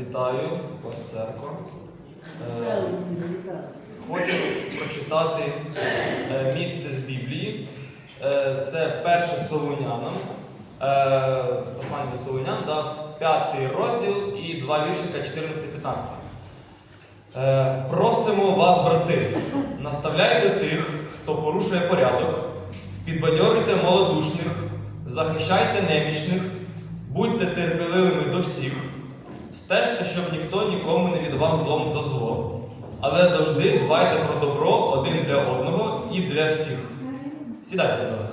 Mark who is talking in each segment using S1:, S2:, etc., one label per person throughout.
S1: Вітаю вас, церква. Е, Хочу прочитати е, місце з Біблії. Е, Це перше Солунянам. Е, Послання до да, п'ятий розділ і два віршика 14-15. Е, Просимо вас, брати, наставляйте тих, хто порушує порядок, підбадьорюйте малодушних, захищайте немічних, будьте терпеливими до всіх, стежте, щоб ніхто нікому не віддавав злом за зло, але завжди дбайте про добро один для одного і для всіх. Сідайте, будь ласка.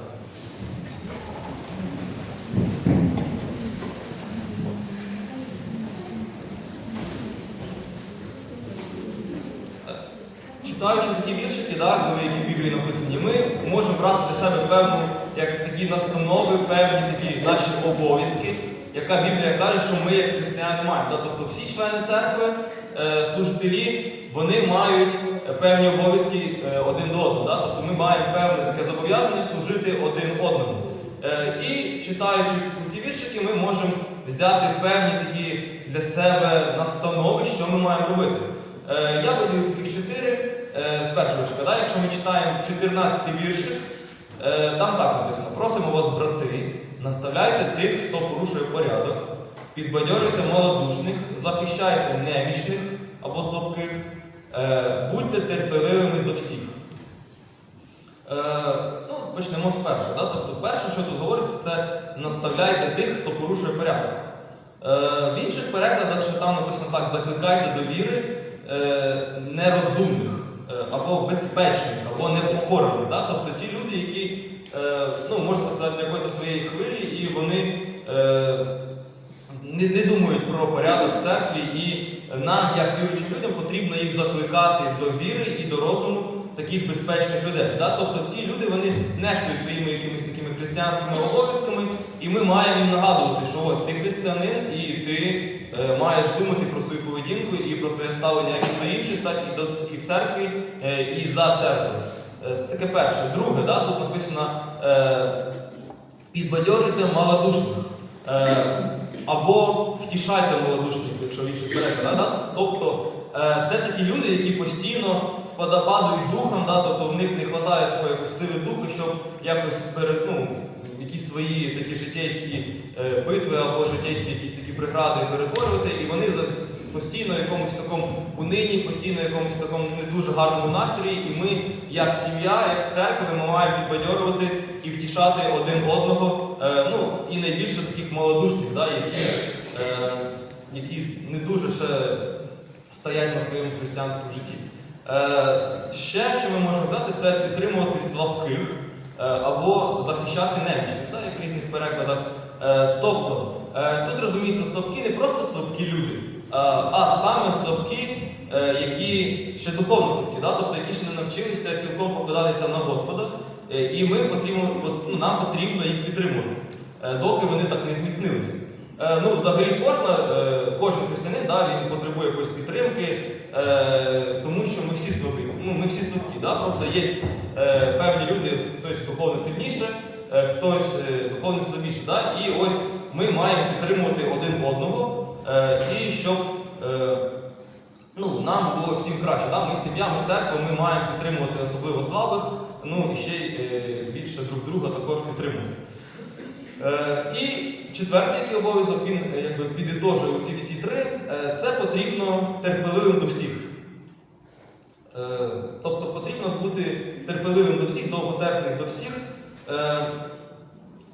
S1: Читаючи такі віршики, ну, які в Біблії написані, ми можемо брати для себе певну, як такі настанови, певні такі наші обов'язки, яка Біблія каже, що ми як християни маємо. Тобто всі члени церкви, е, служителі, вони мають е, певні обов'язки е, один до одного. Тобто ми маємо певне таке зобов'язання служити один одному. І читаючи ці віршики, ми можемо взяти певні такі для себе настанови, що ми маємо робити. Я виділив таких чотири з першого. Да? Якщо ми читаємо 14 віршик, там так написано: просимо вас, брати, наставляйте тих, хто порушує порядок, підбадьорюйте малодушних, захищайте немічних або слабких, е, будьте терпеливими до всіх. Е, ну, почнемо з першого. Да? Тобто, перше, що тут говориться, це наставляйте тих, хто порушує порядок. Е, в інших перекладах, що там написано так, закликайте до віри нерозумних, або безпечних, або непокорених. Да? Тобто ті люди, які е, ну, можна сказати, якоїсь своєї хвилі, і вони е, не, думають про порядок в церкві, і нам, як віруючим людям, потрібно їх закликати до віри і до розуму таких безпечних людей. Тобто ці люди вони нехтують своїми якимись такими християнськими обов'язками, і ми маємо їм нагадувати, що от ти християнин, і ти е, маєш думати про свою поведінку і про своє ставлення як до інших, так і в церкві, е, і за церквою. Це таке перше. Друге, да? тут написано підбадьорюйте малодушних. Е, або втішайте малодушних, якщо в інших перекладах. Да? Тобто е, це такі люди, які постійно впада- падають духом, да? тобто в них не вистачає такої сили духу, щоб якось перед, ну, якісь свої такі життєйські е, битви або життєйські якісь такі прегради перетворювати, і вони завжди постійно в якомусь такому унині, постійно в якомусь такому не дуже гарному настрої, і ми, як сім'я, як церква, ми маємо підбадьорювати і втішати один одного, е, ну і найбільше таких малодушних, да, які, е, які не дуже ще стоять на своєму християнському житті. Е, ще, що ми можемо взяти, це підтримувати слабких е, або захищати немічних, да, як в різних перекладах. Е, тобто, е, тут розуміється, слабкі не просто слабкі люди, а, а саме слабкі, е, які ще духовно слабкі, да, тобто які ще не навчилися цілком покладатися на Господа, Е, і ми потрібно, ну, нам потрібно їх підтримувати, е, доки вони так не зміцнилися. Е, Ну, взагалі кожна, е, кожен християнин да, він потребує якоїсь підтримки, е, тому що ми всі слабі. Ну, ми всі слабкі. Да? Просто є е, певні люди, хтось духовно сильніше, е, хтось е, духовно слабіше. Да? І ось ми маємо підтримувати один одного, е, і щоб е, ну, нам було всім краще. Да? Ми сім'я, ми церква, ми маємо підтримувати особливо слабих, ну і ще е, більше друг друга також підтримувати. Е, І четвертий який обов'язок, він е, якби підітожує ці всі три, е, це потрібно терпеливим до всіх. Е, Тобто потрібно бути терпеливим до всіх, довготерпним до всіх.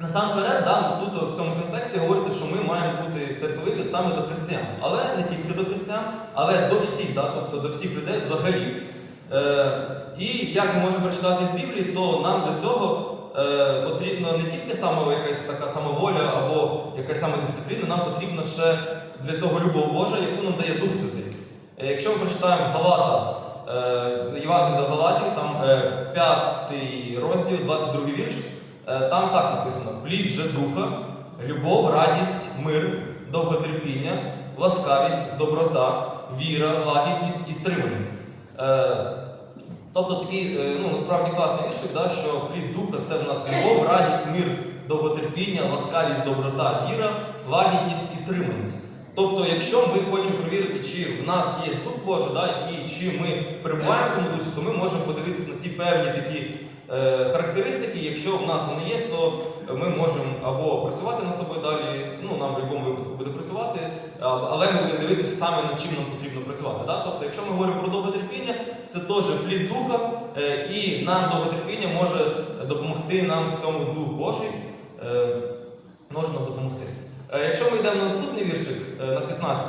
S1: Насамперед, да, тут в цьому контексті говориться, що ми маємо бути терпеливі саме до християн. Але не тільки до християн, але до всіх, да, тобто до всіх людей взагалі. Е, і як ми можемо прочитати з Біблії, то нам для цього е, потрібно не тільки саме якась така самоволя або якась самодисципліна, нам потрібно ще для цього любов Божа, яку нам дає Дух Святий. Е, Якщо ми прочитаємо Галата, е, Євангелія до Галатів, там е, 5 розділ, 22 вірш, там так написано: плід же духа, любов, радість, мир, довготерпіння, ласкавість, доброта, віра, лагідність і стриманість. Е, Тобто такий е, ну, насправді класний віршик, да, що плід духа це в нас любов, радість, мир, довготерпіння, ласкавість, доброта, віра, лагідність і стриманість. Тобто, якщо ми хочемо перевірити, чи в нас є Дух Божий, да, і чи ми перебуваємо в цьому дусі, то ми можемо подивитися на ці певні такі е, характеристики. Якщо в нас вони є, то ми можемо або працювати над собою далі, ну нам в будь-якому випадку буде працювати, але ми будемо дивитися саме над чим нам потрібно працювати. Да? Тобто, якщо ми говоримо про довготерпіння, це теж плід духа, е, і нам довготерпіння може допомогти нам в цьому Дух Божий. Е, може нам допомогти. Е, Якщо ми йдемо на наступний віршик, е, на 15,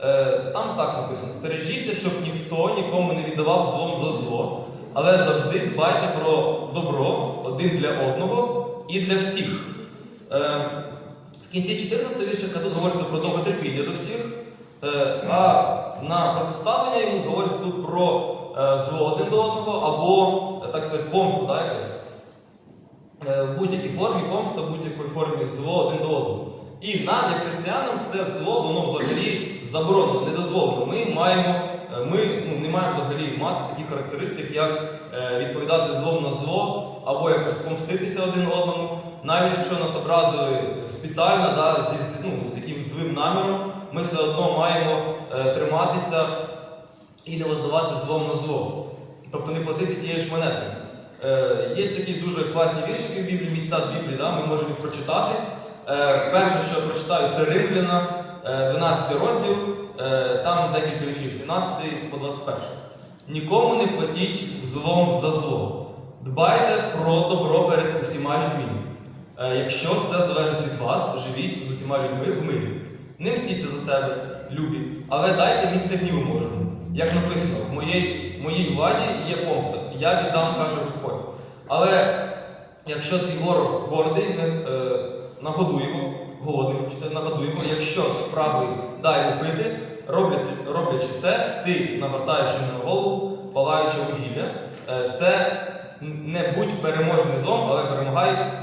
S1: е, там так написано: стережіться, щоб ніхто нікому не віддавав злом за зло, але завжди дбайте про добро один для одного і для всіх. Е, В кінці 14 віршика тут говориться про довготерпіння до всіх, е, а на протиставлення йому говориться тут про е, зло один до одного або, е, так сказати, помсту, да, якась. Е, в будь-якій формі помста, в будь-якій формі зло один до одного. І нам, як християнам, це зло, воно взагалі заборонено, не дозволено. Ми маємо, е, ми ну, не маємо взагалі мати такі характеристики, як е, відповідати злом на зло, або якось помститися один одному. Навіть якщо нас образили спеціально, да, зі, ну, з якимось злим наміром, ми все одно маємо е, триматися і не воздавати злом на зло. Тобто не платити тієї ж монети. Е, є такі дуже класні віршики в Біблії, місця з Біблії, да, ми можемо їх прочитати. Е, перше, що я прочитаю, це Римляна, 12 розділ, е, там декілька віршів, 17 по 21. Нікому не платіть злом за зло. Дбайте про добро перед усіма людьми. Е, якщо це залежить від вас, живіть з усіма людьми в мирі. Не мстіться за себе, любі, але дайте місце гніву можемо. Як написано, в моїй, моїй владі є помста, я віддам, каже Господь. Але якщо твій ворог гордий, не, е, нагодуй його, голодний, вибачте, нагодуй його, якщо справи дай йому пити, роблячи, це, ти нагортаєш йому на голову, палаючи вугілля. Е, це не будь переможений злом, але перемагай е,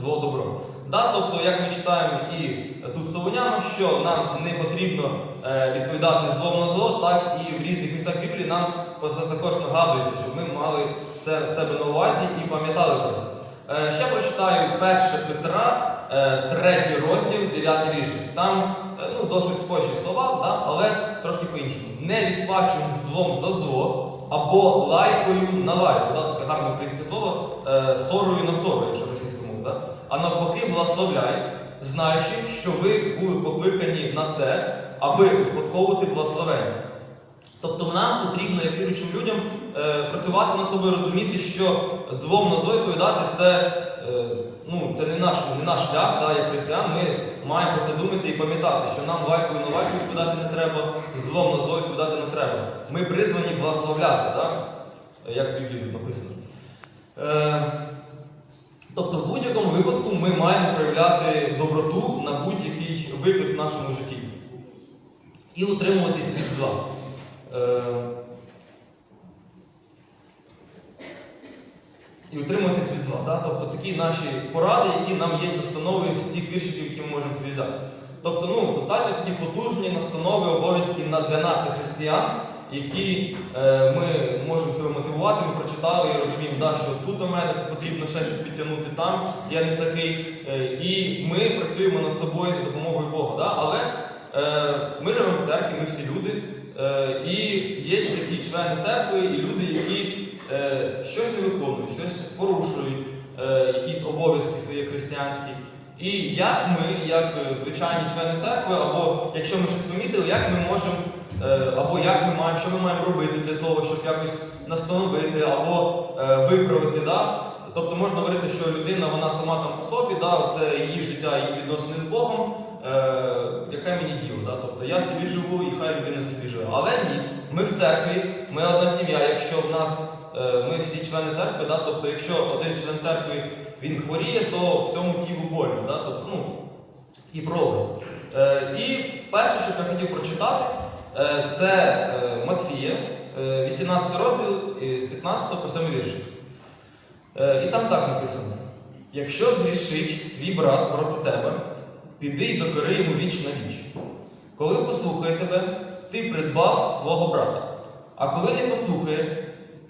S1: зло добро. Да, тобто, як ми читаємо і тут в Солоняну, що нам не потрібно е, відповідати злом на зло, так і в різних місцях Біблії нам про це також нагадується, щоб ми мали це в себе на увазі і пам'ятали про це. Е, ще прочитаю 1 Петра, е, 3 розділ, 9 вірш. Там е, ну, досить схожі слова, да, але трошки по-іншому. Не відплачуємо злом за зло або лайкою на лайку. Да, таке гарне українське слово, е, сорою на сору, якщо російською мовою. Да? А навпаки, благословляй, знаючи, що ви були покликані на те, аби успадковувати благословення. Тобто нам потрібно, як віруючим людям, е, працювати над собою, розуміти, що злом на зло відповідати це, е, ну, це не наш, не наш шлях, да, як християн. Ми маємо про це думати і пам'ятати, що нам лайкою на лайку відповідати не треба, злом на зло відповідати не треба. Ми призвані благословляти, да? як в Біблії написано. Е, тобто, в будь-якому випадку ми маємо проявляти доброту на будь-який виклик в нашому житті і утримуватись від зла. Е, І утримуватись від зла. Да? Тобто такі наші поради, які нам є настанови з тих віршиків, які ми можемо зв'язати. Тобто, ну, достатньо такі потужні настанови, обов'язки для нас, християн, які е, ми можемо себе мотивувати, ми прочитали і розуміємо, да, що тут у мене потрібно ще щось підтягнути, там я не такий. Е, і ми працюємо над собою з допомогою Бога. Да? Але е, ми живемо в церкві, ми всі люди. Е, і є такі члени церкви і люди, які щось не виконують, щось порушують, е, якісь обов'язки свої християнські. І як ми, як е, звичайні члени церкви, або якщо ми щось помітили, як ми можемо, е, або як ми маємо, що ми маємо робити для того, щоб якось настановити або е, виправити. Да? Тобто можна говорити, що людина вона сама там по собі, да, це її життя, її відносини з Богом. Е, яке мені діло, да? тобто я собі живу і хай людина собі живе. Але ні, ми в церкві, ми одна сім'я, якщо в нас е, ми всі члени церкви, да? тобто якщо один член церкви він хворіє, то всьому тілу больно. Да? Тобто, ну, і прообраз. Е, і перше, що я хотів прочитати, е, це е, Матфія, е, 18 розділ е, з 15 по 7 вірш. Е, і там так написано: якщо згрішить твій брат проти тебе, піди й докори йому віч на віч. Коли послухає тебе, ти придбав свого брата. А коли не послухає,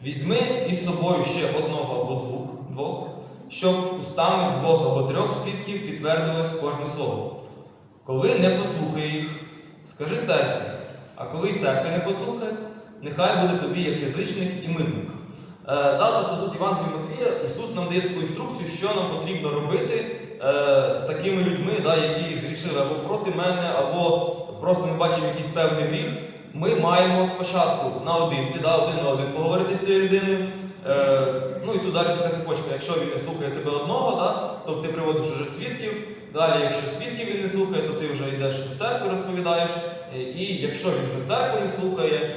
S1: візьми із собою ще одного або двох, двох щоб устами двох або трьох свідків підтвердилось кожне слово. Коли не послухає їх, Скажи церкві, а коли й церква не послухає, нехай буде тобі як язичник і митник. Тобто тут Іван Матфія, Ісус нам дає таку інструкцію, що нам потрібно робити е, з такими людьми, які згрішили або проти мене, або просто ми бачимо якийсь певний гріх. Ми маємо спочатку наодинці, да, один на один поговорити з цією людиною. Е, ну і тут далі така цепочка. Якщо він не слухає тебе одного, да, то ти приводиш уже свідків. Далі, якщо свідків він не слухає, то ти вже йдеш в церкву, розповідаєш. Е, І якщо він вже церкву не слухає,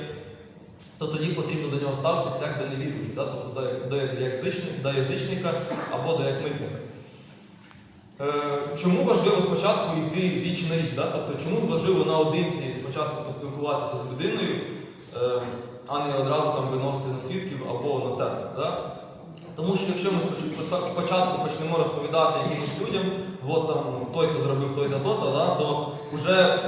S1: то тоді потрібно до нього ставитися як до невіруючого, да? тобто до, як- до, як- до язичника або до як митника. Е, чому важливо спочатку йти віч на річ? Да? Тобто, чому важливо наодинці спочатку поспілкуватися з людиною, е, а не одразу там виносити на свідків або на церкву? Да? Тому що якщо ми спочатку почнемо розповідати якимось людям, от там той, хто зробив той та то, да, то вже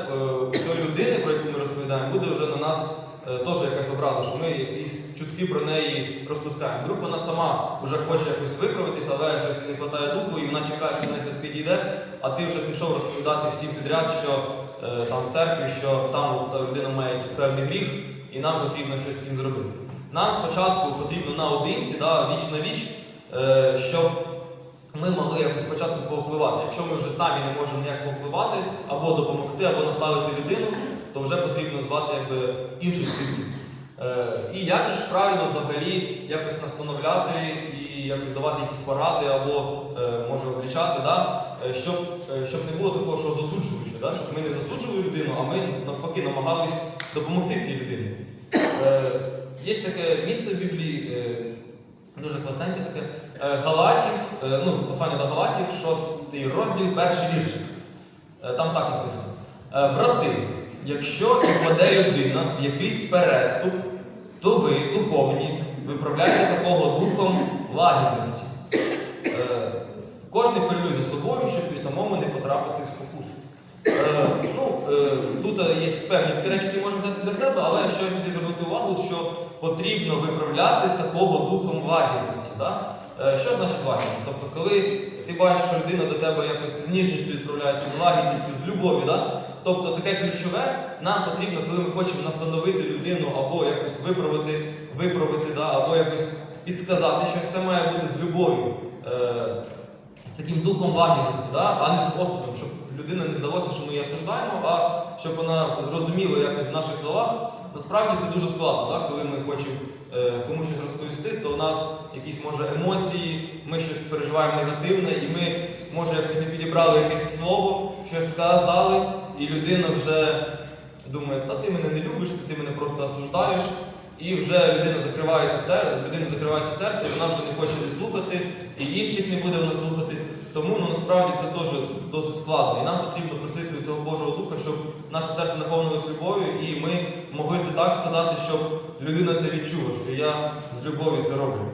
S1: е, людини, про яку ми розповідаємо, буде вже на нас теж якась образа, що ми якісь чутки про неї розпускаємо. Вдруг вона сама вже хоче якось виправитися, але щось не вистачає духу, і вона чекає, що до неї підійде, а ти вже пішов розповідати всім підряд, що е, там в церкві, що там та людина має якийсь певний гріх, і нам потрібно щось з цим зробити. Нам спочатку потрібно наодинці, да, віч на віч, е, щоб ми могли якось спочатку повпливати. Якщо ми вже самі не можемо ніяк повпливати, або допомогти, або наставити людину, то вже потрібно звати якби інших свідків. Е, і як ж правильно взагалі якось настановляти і якось давати якісь поради, або е, може облічати, да? е, щоб, е, щоб не було такого, що засуджуючи, да? щоб ми не засуджували людину, а ми навпаки намагались допомогти цій людині. Е, Є таке місце в Біблії, е, дуже класненьке таке. Е, Галатів, е, ну, послання до Галатів, шостий розділ, перший віршик. Е, Там так написано. Е, Брати, якщо впаде людина в якийсь переступ, то ви, духовні, виправляйте такого духом лагідності. Е, Кожен пильнуй за собою, щоб і самому не потрапити в спокусу. Е, ну, е, тут є певні такі речі, які можна взяти для себе, але якщо хотів звернути увагу, що потрібно виправляти такого духом лагідності. Да? Е, що значить лагідність? Тобто, коли ти бачиш, що людина до тебе якось з ніжністю відправляється, з лагідністю, з любов'ю, да? Тобто таке ключове, нам потрібно, коли ми хочемо настановити людину або якось виправити, виправити да? або якось підсказати, що це має бути з любов'ю. Е, з таким духом лагідності, да? а не способом, щоб людина не здалося, що ми її осуждаємо, а щоб вона зрозуміла якось в наших словах. Насправді це дуже складно, да? коли ми хочемо е, комусь щось розповісти, то у нас якісь може емоції, ми щось переживаємо негативне, і ми, може, якось не підібрали якесь слово, щось сказали, і людина вже думає, та ти мене не любиш, це ти мене просто осуждаєш. І вже людина закривається серце, людина закривається серце, вона вже не хоче не слухати, і інших не буде вона слухати. Тому ну, насправді це теж досить складно. І нам потрібно просити у цього Божого Духа, щоб наше серце наповнилось любов'ю, і ми могли це так сказати, щоб людина це відчула, що я з любов'ю це роблю.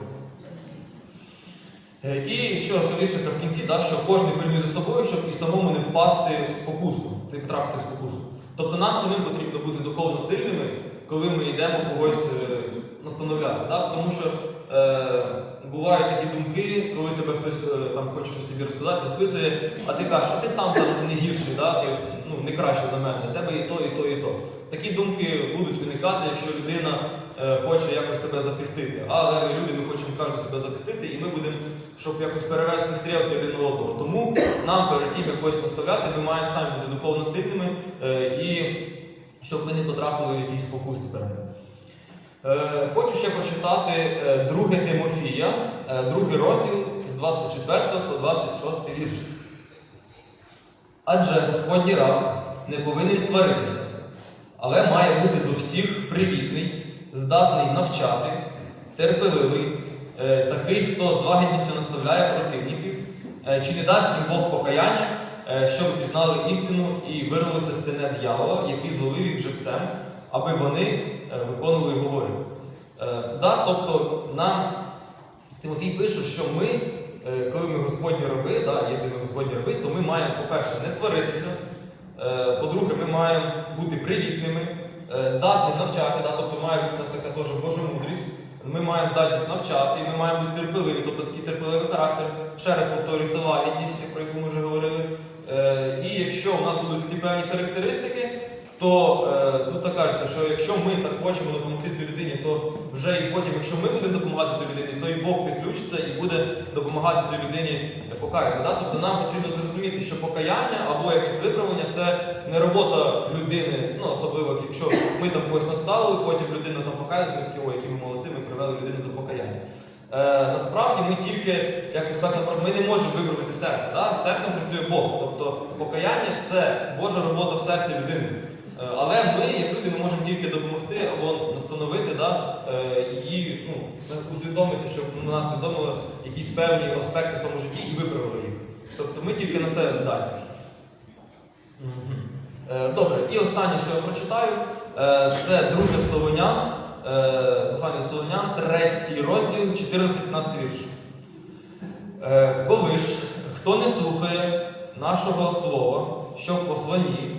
S1: Е, І що залишиться в кінці, так, що кожен пильнує за собою, щоб і самому не впасти в спокусу, не потрапити в спокусу. Тобто нам самим потрібно бути духовно сильними, коли ми йдемо когось е, настановляти. Так? Тому що е, бувають такі думки, коли тебе хтось е, там хоче щось тобі розказати, розпитує, а ти кажеш, а ти сам там не гірший, да? ти, ну, не краще за мене, тебе і то, і то, і то. Такі думки будуть виникати, якщо людина е, хоче якось тебе захистити. Але люди, ми хочемо кожен себе захистити, і ми будемо, щоб якось перевести стрілки один на одного. Тому нам перед тим якось наставляти, ми маємо самі бути духовно сильними е, і щоб ми не потрапили в якісь спокуси перед. Е, Хочу ще прочитати е, 2 Тимофія, е, другий розділ з 24 по 26 вірш. Адже Господній раб не повинен сваритися, але має бути до всіх привітний, здатний навчати, терпеливий, е, такий, хто з лагідністю наставляє противників, е, чи не дасть їм Бог покаяння, е, щоб пізнали істину і вирвалися з тене дьявола, який зловив їх живцем, аби вони е, виконували його волю. Е, да, тобто нам Тимофій пише, що ми, е, коли ми Господні раби, да, якщо ми Господні раби, то ми маємо, по-перше, не сваритися. Е, По-друге, ми маємо бути привітними, е, здатні навчати, да, тобто має бути у нас така теж Божа мудрість. Ми маємо здатність навчати, і ми маємо бути терпеливі, тобто такий терпеливий характер. Ще раз повторюю, лагідність, про яку ми вже говорили. Е, І якщо у нас будуть ці певні характеристики, то е, тут так кажеться, що якщо ми так хочемо допомогти цій людині, то вже і потім, якщо ми будемо допомагати цій людині, то і Бог підключиться і буде допомагати цій людині покаяти. Да? Тобто нам потрібно зрозуміти, що покаяння або якесь виправлення це не робота людини, ну особливо, якщо ми там когось наставили, потім людина там покаялась, ми такі, ой, які ми молодці, ми привели людину до покаяння. Е, насправді ми тільки якось так ми не можемо виправити серце. Да? Серцем працює Бог. Тобто покаяння це Божа робота в серці людини. Е, Але ми, як люди, ми можемо тільки допомогти або настановити да, е, її, ну, усвідомити, щоб вона усвідомила якісь певні аспекти в своєму житті і виправили їх. Тобто ми тільки на це здатні. Е, Добре, і останнє, що я прочитаю, е, це друге Солонян, послання до Солонян, третій розділ, 14-15 вірш. Е, Коли ж хто не слухає нашого слова, що в посланні,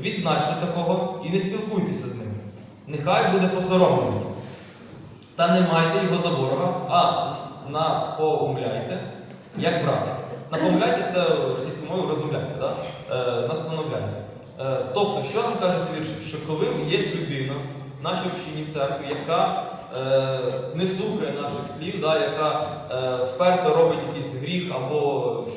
S1: відзначте такого і не спілкуйтеся з ним. Нехай буде посоромлений. Та не майте його за ворога, а напоумляйте, як брата. Напомляйте це російською мовою розумляйте, да? е, настановляйте. Е, тобто, що нам каже цей вірш? Що коли є людина нашій общині в церкві, яка е, не слухає наших слів, да, яка е, вперто робить якийсь гріх або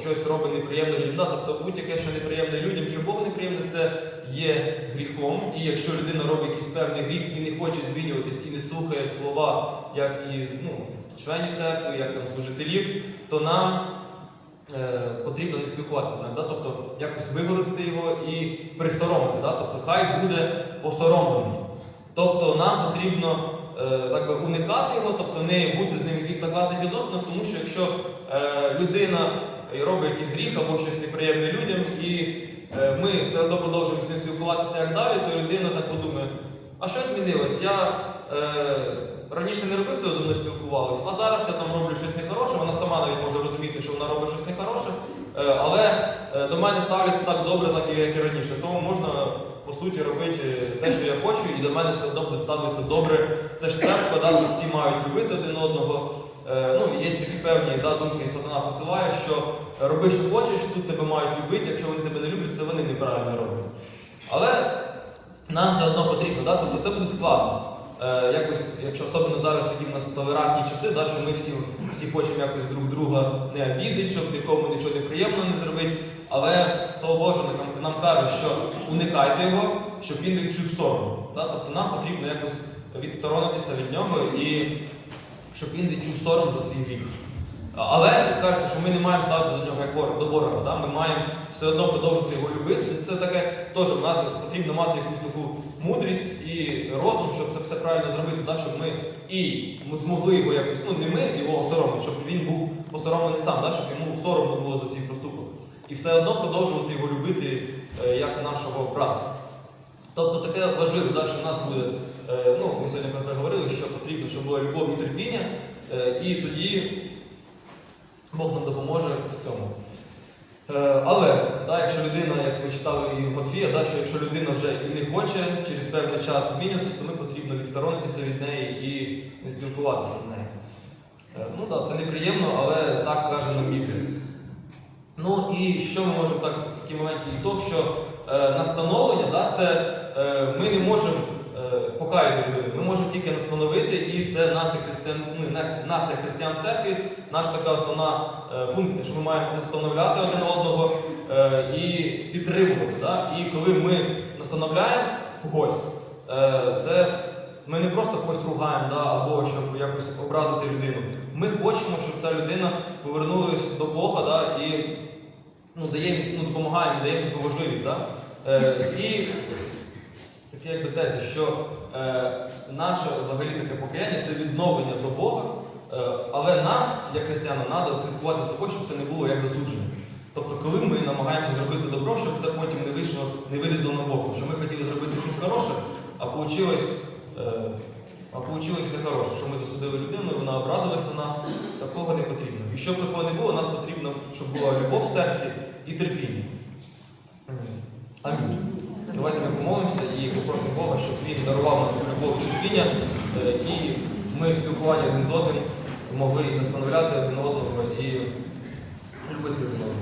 S1: щось робить неприємне людям, да? тобто будь-яке, що неприємне людям, що Богу неприємне, це є гріхом. І якщо людина робить якийсь певний гріх і не хоче змінюватись, і не слухає слова, як і ну, членів церкви, як там служителів, то нам е, потрібно не спілкуватися з ним, да? тобто якось вигородити його і присоромити. Да? Тобто хай буде посоромлений. Тобто нам потрібно е, так би, уникати його, тобто не бути з ним в яких накладних відносинах, тому що якщо е, людина робить якийсь гріх або щось неприємне людям, і е, ми все одно продовжуємо з ним спілкуватися як далі, то людина так подумає, а що змінилось? Я раніше не робив цього зі мною спілкувалися, а зараз я там роблю щось нехороше, вона сама навіть може розуміти, що вона робить щось нехороше, е, але до мене ставляться так добре, так як і раніше. Тому можна по суті робити те, що я хочу, і до мене все одно буде ставитися добре. Це ж церква, да, всі мають любити один одного. Е, ну, є такі певні да, думки, сатана посилає, що роби, що хочеш, тут тебе мають любити, якщо вони тебе не люблять, це вони неправильно роблять. Але нам все одно потрібно, да? тобто це буде складно. Е, якось, якщо особливо зараз такі в нас толерантні часи, да, що ми всі, всі хочемо якось друг друга не обідати, щоб нікому нічого неприємного не зробити. Але Слово Боже нам, нам каже, що уникайте його, щоб він відчув сором. Тобто нам потрібно якось відсторонитися від нього і щоб він відчув сором за свій гріх. Але кажеться, що ми не маємо ставити до нього як до ворога. Да? Ми маємо все одно продовжувати його любити. Це таке теж потрібно мати якусь таку мудрість і розум, щоб це все правильно зробити, да? щоб ми і ми змогли його якось, ну не ми його осоромити, щоб він був посоромлений сам, да? щоб йому соромно було за свій проступок. І все одно продовжувати його любити е, як нашого брата. Тобто таке важливо, да, що в нас буде, е, ну, ми сьогодні про це говорили, що потрібно, щоб була любов і терпіння, е, і тоді Бог нам допоможе в цьому. Але, да, якщо людина, як ви читали і в Матфія, да, що якщо людина вже і не хоче через певний час змінюватися, то ми потрібно відсторонитися від неї і не спілкуватися з нею. Ну так, це неприємно, але так каже нам Біблія. Ну і що ми можемо так в такий момент ітог, що е, настановлення, да, це е, ми не можемо е, покаяти людину, ми можемо тільки настановити, і це нас, як християн, ну, нас, як християн церкві, наша така основна е, функція, що ми маємо настановляти один одного е, і підтримувати. Да? І коли ми настановляємо когось, е, це ми не просто когось ругаємо, да, або щоб якось образити людину. Ми хочемо, щоб ця людина повернулася до Бога да, і ну, дає, ну, допомагає, дає таку важливість. Да? Е, і таке якби теза, що е, наше взагалі таке покаяння це відновлення до Бога, е, але нам, як християнам, треба слідкувати за собою, щоб це не було як засудження. Тобто, коли ми намагаємося зробити добро, щоб це потім не вийшло, не вилізло на боку, що ми хотіли зробити щось хороше, а вийшло Е, А вийшло нехороше, що ми засудили людину, вона образилась на нас. Такого не потрібно. І щоб такого не було, нас потрібно, щоб була любов в серці і терпіння. Амінь. Давайте ми помолимося і попросимо Бога, щоб Він дарував нам цю любов і терпіння, е, і ми в спілкуванні один з одним могли настановляти один одного і любити один одного.